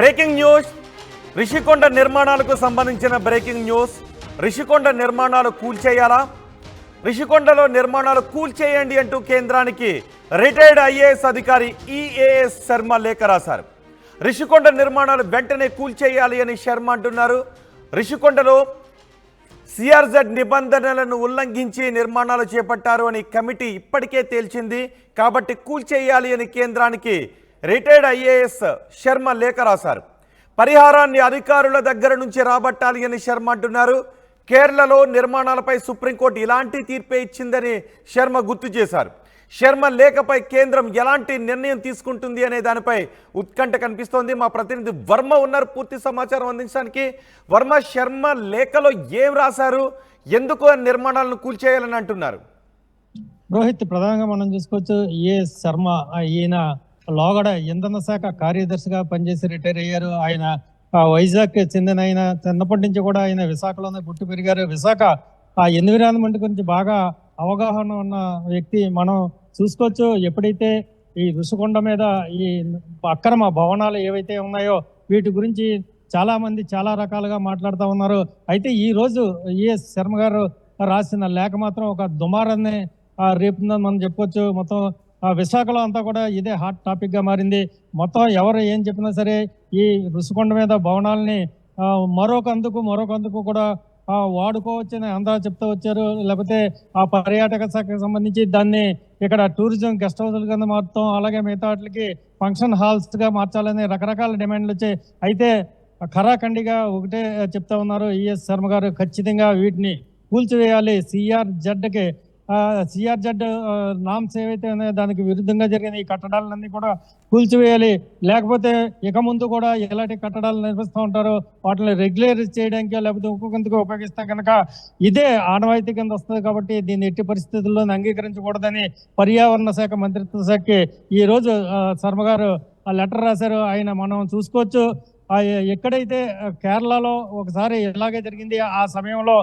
Breaking news Rishikonda నిర్మాణాలకు సంబంధించిన breaking news Rishikonda నిర్మాణాలు కూల్చేయాలా రిషికొండలో నిర్మాణాలు కూల్చేయండి అంటూ కేంద్రానికి రిటైర్డ్ ఐఏఎస్ అధికారి ఈఏఎస్ శర్మ లేఖ రాశారు. రిషికొండ నిర్మాణాలు వెంటనే కూల్చేయాలి అని శర్మ అంటున్నారు. రిషికొండలో సిఆర్జెడ్ నిబంధనలను ఉల్లంఘించి నిర్మాణాలు చేపట్టారు అని కమిటీ ఇప్పటికే తేల్చింది. కాబట్టి కూల్చేయాలి అని కేంద్రానికి రిటైర్డ్ ఐఏఎస్ శర్మ లేఖ రాశారు. పరిహారాన్ని అధికారుల దగ్గర నుంచి రాబట్టాలి అని శర్మ అంటున్నారు. కేరళలో నిర్మాణాలపై సుప్రీంకోర్టు ఇలాంటి తీర్పే ఇచ్చిందని శర్మ గుర్తు చేశారు. శర్మ లేఖపై కేంద్రం ఎలాంటి నిర్ణయం తీసుకుంటుంది అనే దానిపై ఉత్కంఠ కనిపిస్తోంది. మా ప్రతినిధి వర్మ ఉన్నారు పూర్తి సమాచారం అందించడానికి. వర్మ శర్మ లేఖలో ఏం రాశారు? ఎందుకు నిర్మాణాలను కూల్చేయాలని అంటున్నారు? రోహిత్ ప్రధానంగా మనం చూసుకోవచ్చు ఏ శర్మ ఈయన లోగడ ఇంధన శాఖ కార్యదర్శిగా పనిచేసి రిటైర్ అయ్యారు. ఆయన వైజాగ్ చెందిన ఆయన చిన్నప్పటి నుంచి కూడా ఆయన విశాఖలోనే పుట్టి పెరిగారు. విశాఖ ఆ ఎన్విరాన్మెంట్ గురించి బాగా అవగాహన ఉన్న వ్యక్తి మనం చూసుకోవచ్చు. ఎప్పుడైతే ఈ ఋషికొండ మీద ఈ అక్రమ భవనాలు ఏవైతే ఉన్నాయో వీటి గురించి చాలా మంది చాలా రకాలుగా మాట్లాడుతూ ఉన్నారు. అయితే ఈ రోజు ఈఎస్ శర్మ గారు రాసిన లేఖ మాత్రం ఒక దుమారాన్ని రేపుందని మనం చెప్పొచ్చు మొత్తం విశాఖలో అంతా కూడా ఇదే హాట్ టాపిక్గా మారింది. మొత్తం ఎవరు ఏం చెప్పినా సరే ఈ రుసుకొండ మీద భవనాల్ని మరొకందుకు మరొకందుకు కూడా వాడుకోవచ్చని అందరూ చెప్తూ వచ్చారు. లేకపోతే ఆ పర్యాటక శాఖకు సంబంధించి దాన్ని ఇక్కడ టూరిజం గెస్ట్ హౌస్ల కింద మారుతాం అలాగే మిగతా వాటికి ఫంక్షన్ హాల్స్గా మార్చాలని రకరకాల డిమాండ్లు వచ్చాయి. అయితే ఖరాఖండిగా ఒకటే చెప్తా ఉన్నారు ఈఎస్ శర్మ గారు ఖచ్చితంగా వీటిని కూల్చివేయాలి. సిఆర్ జడ్కి సిఆర్ జడ్ నామ్స్ ఏవైతే ఉన్నాయో దానికి విరుద్ధంగా జరిగిన ఈ కట్టడాలన్నీ కూడా కూల్చివేయాలి. లేకపోతే ఇక ముందు కూడా ఎలాంటి కట్టడాలు నిర్మిస్తూ ఉంటారో వాటిని రెగ్యులర్ చేయడానికి లేకపోతే ఇంకొకందుకు ఉపయోగిస్తే కనుక ఇదే ఆనవాయితీ కింద వస్తుంది కాబట్టి దీన్ని ఎట్టి పరిస్థితుల్లో అంగీకరించకూడదని పర్యావరణ శాఖ మంత్రిత్వ శాఖకి ఈరోజు ఆ, శర్మ గారు ఆ లెటర్ రాశారు. ఆయన మనం చూసుకోవచ్చు. ఎక్కడైతే కేరళలో ఒకసారి ఇలాగే జరిగింది ఆ సమయంలో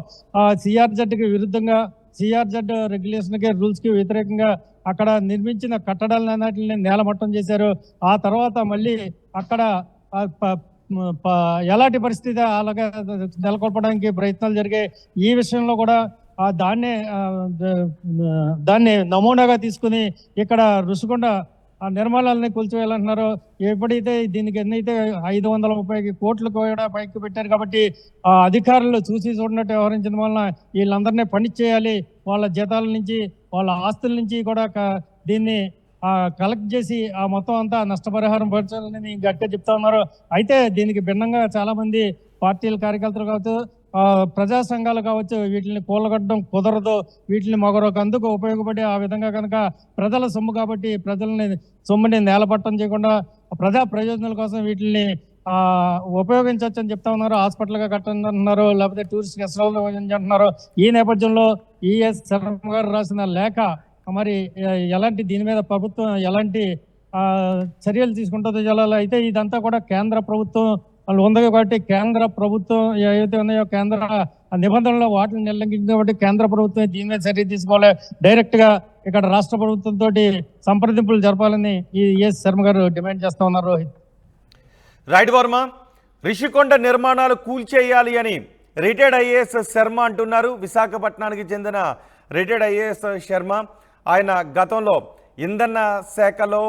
సిఆర్జెడ్కి విరుద్ధంగా సిఆర్జెడ్ రెగ్యులేషన్కి రూల్స్కి వ్యతిరేకంగా అక్కడ నిర్మించిన కట్టడాలన్నిటిని నేలమట్టం చేశారు. ఆ తర్వాత మళ్ళీ అక్కడ ఎలాంటి పరిస్థితి అలాగే నెలకొల్పడానికి ప్రయత్నాలు జరిగాయి. ఈ విషయంలో కూడా దాన్నే దాన్ని నమూనాగా తీసుకుని ఇక్కడ రుషికొండ ఆ నిర్మాణాలని కూల్చివేయాలంటున్నారు ఎప్పుడైతే దీనికి ఎన్నైతే ఐదు వందల ముప్పై కోట్లు కూడా పైకి పెట్టారు కాబట్టి ఆ అధికారులు చూసి చూడనట్టు వ్యవహరించడం వలన వీళ్ళందరినీ పని చేయాలి వాళ్ళ జీతాల నుంచి వాళ్ళ ఆస్తుల నుంచి కూడా దీన్ని కలెక్ట్ చేసి ఆ మొత్తం అంతా నష్టపరిహారం పరచాలని గట్టిగా చెప్తా ఉన్నారు. అయితే దీనికి భిన్నంగా చాలామంది పార్టీల కార్యకర్తలు కావచ్చు ప్రజా సంఘాలు కావచ్చు వీటిని కూలగొట్టడం కుదరదు వీటిని మగరొక అందుకు ఉపయోగపడి ఆ విధంగా కనుక ప్రజల సొమ్ము కాబట్టి ప్రజల్ని సొమ్ముని నేలపట్టం చేయకుండా ప్రజా ప్రయోజనాల కోసం వీటిని ఉపయోగించవచ్చు అని చెప్తా ఉన్నారు. హాస్పిటల్గా కట్టండి అంటున్నారు లేకపోతే టూరిస్ట్ గెస్ట్ అంటున్నారు. ఈ నేపథ్యంలో ఈఎస్ శర్మ గారు రాసిన లేఖ మరి ఎలాంటి దీని మీద ప్రభుత్వం ఎలాంటి చర్యలు తీసుకుంటుందో చూడాలి అయితే ఇదంతా కూడా కేంద్ర ప్రభుత్వం వాళ్ళు ఉంది కాబట్టి కేంద్ర ప్రభుత్వం ఏవైతే ఉన్నాయో కేంద్ర నిబంధనలు వాటిని నిర్లంఘించింది కాబట్టి కేంద్ర ప్రభుత్వం దీని మీద చర్య తీసుకోవాలి. డైరెక్ట్గా ఇక్కడ రాష్ట్ర ప్రభుత్వం తోటి సంప్రదింపులు జరపాలని ఈ ఎస్ శర్మ గారు డిమాండ్ చేస్తూ ఉన్నారు. రోహిత్. రైట్ వర్మ రిషికొండ నిర్మాణాలు కూల్చేయాలి అని రిటైర్డ్ ఐఏఎస్ శర్మ అంటున్నారు. విశాఖపట్నానికి చెందిన రిటైర్డ్ ఐఏఎస్ శర్మ ఆయన గతంలో ఇంధన శాఖలో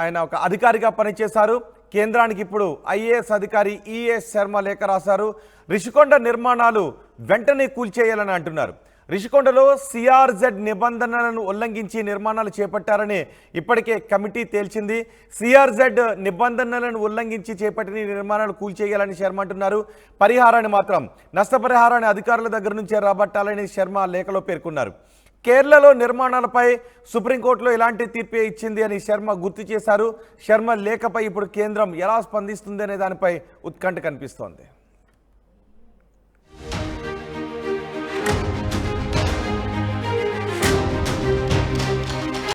ఆయన ఒక అధికారిగా పనిచేశారు. కేంద్రానికి ఇప్పుడు ఐఏఎస్ అధికారి ఈఎస్ శర్మ లేఖ రాశారు. రిషికొండ నిర్మాణాలు వెంటనే కూల్చేయాలని అంటున్నారు. రిషికొండలో సిఆర్జెడ్ నిబంధనలను ఉల్లంఘించి నిర్మాణాలు చేపట్టారని ఇప్పటికే కమిటీ తేల్చింది. సిఆర్జెడ్ నిబంధనలను ఉల్లంఘించి చేపట్టిన నిర్మాణాలు కూల్చేయాలని శర్మ అంటున్నారు. పరిహారాన్ని మాత్రం నష్టపరిహారాన్ని అధికారుల దగ్గర నుంచే రాబట్టాలని శర్మ లేఖలో పేర్కొన్నారు. కేరళలో నిర్మాణాలపై సుప్రీంకోర్టులో ఎలాంటి తీర్పే ఇచ్చింది అని శర్మ గుర్తు చేశారు. శర్మ లేఖపై ఇప్పుడు కేంద్రం ఎలా స్పందిస్తుంది అనే దానిపై ఉత్కంఠ కనిపిస్తోంది.